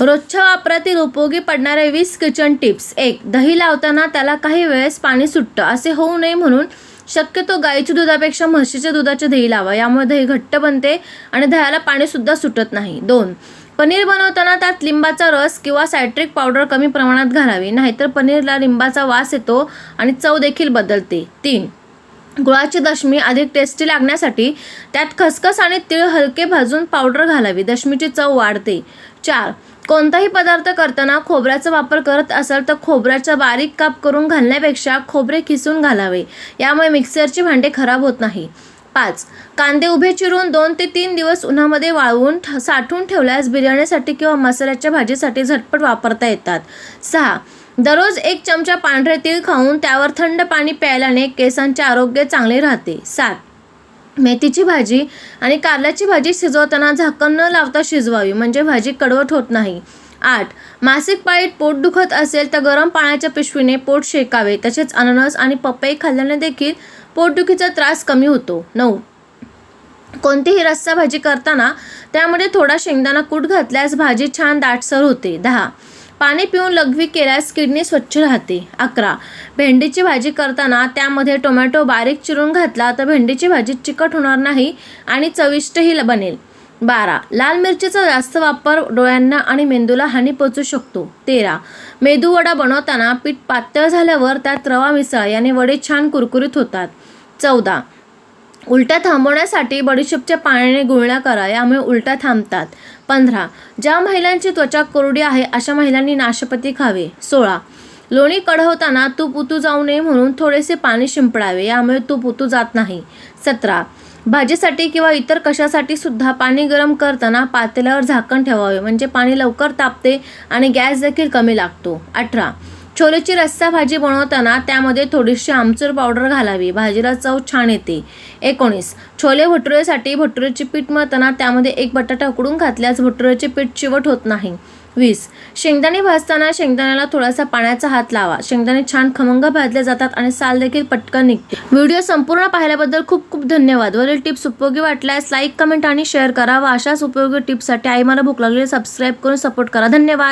रोजच्या वापरातील उपयोगी पडणारे वीस किचन टिप्स. एक दही लावताना त्याला काही वेळेस पाणी सुटतं. असे होऊ नये म्हणून शक्यतो गाईच्या दुधापेक्षा म्हशीच्या दुधाचे दही लावा. यामुळे दही घट्ट बनते आणि दह्याला पाणीसुद्धा सुटत नाही. दोन पनीर बनवताना त्यात लिंबाचा रस किंवा सायट्रिक पावडर कमी प्रमाणात घालावी. नाहीतर पनीरला लिंबाचा वास येतो आणि चव देखील बदलते. तीन गुळाची दशमी अधिक टेस्टी लागण्यासाठी त्यात खसखस आणि तीळ हलके भाजून पावडर घालावी. दशमीची चव वाढते. चार. कोणताही पदार्थ करताना खोबऱ्याचा वापर करत असाल तर खोबऱ्याचा बारीक काप करून घालण्यापेक्षा खोबरे किसून घालावे. यामुळे मिक्सरची भांडे खराब होत नाही. पाच. कांदे उभे चिरून दोन ते तीन दिवस उन्हामध्ये वाळवून ठ- साठवून ठेवल्यास बिर्याणीसाठी किंवा मसाल्याच्या भाजीसाठी झटपट वापरता येतात. सहा. दररोज एक चमचा पांढरे तीळ खाऊन त्यावर थंड पाणी प्यायल्याने केसांचे आरोग्य चांगले राहते. सात. मेथीची भाजी आणि कारल्याची भाजी शिजवताना झाकण न लावता शिजवावी म्हणजे भाजी कडवट होत नाही. आठ. मासिक पाळीत पोट दुखत असेल तर गरम पाण्याच्या पिशवीने पोट शेकावे. तसेच अननस आणि पपई खाल्ल्याने देखील पोटदुखीचा त्रास कमी होतो. नऊ. कोणतीही रस्सा भाजी करताना त्यामध्ये थोडा शेंगदाणा कूट घातल्यास भाजी छान दाटसर होते. दहा. पाणी पिऊन लघवी केल्यास किडनी स्वच्छ राहते. अकरा. भेंडीची भाजी करताना त्यामध्ये टोमॅटो बारीक चिरून घातला तर भेंडीची भाजी चिकट होणार नाही आणि चविष्टही ल- बनेल. बारा. लाल मिरचीचा जास्त वापर डोळ्यांना आणि मेंदूला हानी पोचू शकतो. तेरा. मेदूवडा बनवताना पीठ पातळ झाल्यावर त्यात रवा मिसळ याने वडे छान कुरकुरीत होतात. चौदा. उलट्या थांबवण्यासाठी बडीशेपच्या पाण्याने गुळण्या करा यामुळे उलट्या थांबतात. पंधरा ज्या महिलांची त्वचा कोरडी आहे अशा महिलांनी नाशपती खावे. सोळा लोणी कढवताना तूप उतू जाऊ नये म्हणून थोडेसे पाणी शिंपडावे यामुळे तूप उतू जात नाही. सतरा भाजीसाठी किंवा इतर कशासाठी सुद्धा पाणी गरम करताना पातेल्यावर झाकण ठेवावे म्हणजे पाणी लवकर तापते आणि गॅस देखील कमी लागतो. अठरा छोलेची रस्सा भाजी बनवताना त्यामध्ये थोडीशी आमचूर पावडर घालावी. भाजीला चव छान येते. एकोणीस. छोले भटुरेसाठी भटुरेचे पीठ मळताना त्यामध्ये एक बटाटा उकडून घातल्यास भटुरेचे पीठ चिवट होत नाही. वीस. शेंगदाणे भाजताना शेंगदाण्याला थोडासा पाण्याचा हात लावा. शेंगदाणे छान खमंग भाजले जातात आणि साल देखील पटकन निघते. व्हिडिओ संपूर्ण पाहिल्याबद्दल खूप खूप धन्यवाद. वरील टिप्स उपयोगी वाटल्यास लाईक कमेंट आणि शेअर करा व अशाच उपयोगी टिप्ससाठी आई मला भूक लागली सबस्क्राईब करून सपोर्ट करा. धन्यवाद.